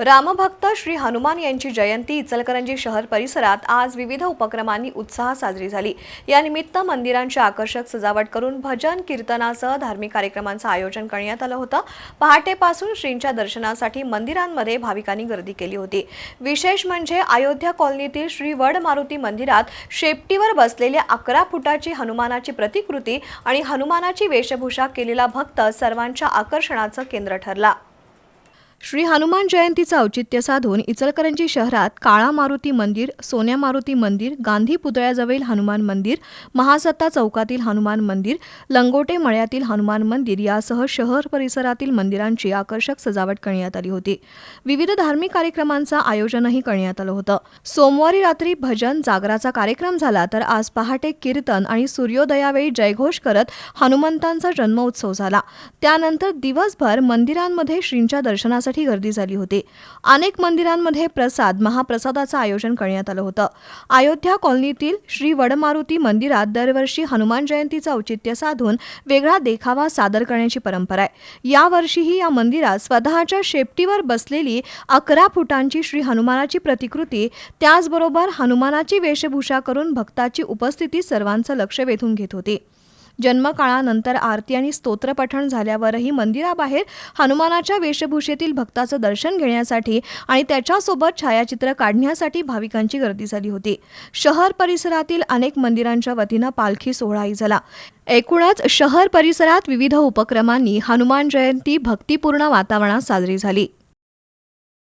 रामभक्त श्री हनुमान यांची जयंती इचलकरंजी शहर परिसरात आज विविध उपक्रमांनी उत्साह साजरी झाली. यानिमित्त मंदिरांची आकर्षक सजावट करून भजन कीर्तनासह धार्मिक कार्यक्रमांचं आयोजन करण्यात आलं होतं. पहाटेपासून श्रींच्या दर्शनासाठी मंदिरांमध्ये भाविकांनी गर्दी केली होती. विशेष म्हणजे अयोध्या कॉलनीतील श्री वड मारुती मंदिरात शेपटीवर बसलेल्या अकरा फुटाची हनुमानाची प्रतिकृती आणि हनुमानाची वेशभूषा केलेला भक्त सर्वांच्या आकर्षणाचं केंद्र ठरला. श्री हनुमान जयंतीचं औचित्य साधून इचलकरंजी शहरात काळा मारुती मंदिर सोन्या मारुती मंदिर गांधी पुतळ्याजवळील हनुमान मंदिर महासत्ता चौकातील हनुमान मंदिर लंगोटे मळ्यातील हनुमान मंदिर यासह शहर परिसरातील मंदिरांची आकर्षक सजावट करण्यात आली होती. विविध धार्मिक कार्यक्रमांचं आयोजनही करण्यात आलं होतं. सोमवारी रात्री भजन जागराचा कार्यक्रम झाला तर आज पहाटे कीर्तन आणि सूर्योदयावेळी जयघोष करत हनुमंतांचा जन्मोत्सव झाला. त्यानंतर दिवसभर मंदिरांमध्ये श्रींच्या दर्शनासाठी गर्दी झाली होती. अनेक मंदिरांमध्ये प्रसाद महाप्रसादाचं आयोजन करण्यात आलं होतं. अयोध्या कॉलनीतील श्री वडमारुती मंदिरात दरवर्षी हनुमान जयंतीचं औचित्य साधून वेगळा देखावा सादर करण्याची परंपरा आहे. यावर्षीही या मंदिरात स्वतःच्या शेपटीवर बसलेली अकरा फुटांची श्री हनुमानाची प्रतिकृती त्याचबरोबर हनुमानाची वेशभूषा करून भक्ताची उपस्थिती सर्वांचं लक्ष वेधून घेत होती. जन्मकाळानंतर आरती आणि स्तोत्रपठण झाल्यावरही मंदिराबाहेर हनुमानाच्या वेशभूषेतील भक्ताचं दर्शन घेण्यासाठी आणि त्याच्यासोबत छायाचित्र काढण्यासाठी भाविकांची गर्दी झाली होती. शहर परिसरातील अनेक मंदिरांच्या वतीनं पालखी सोहळाही झाला. एकूणच शहर परिसरात विविध उपक्रमांनी हनुमान जयंती भक्तिपूर्ण वातावरणात साजरी झाली.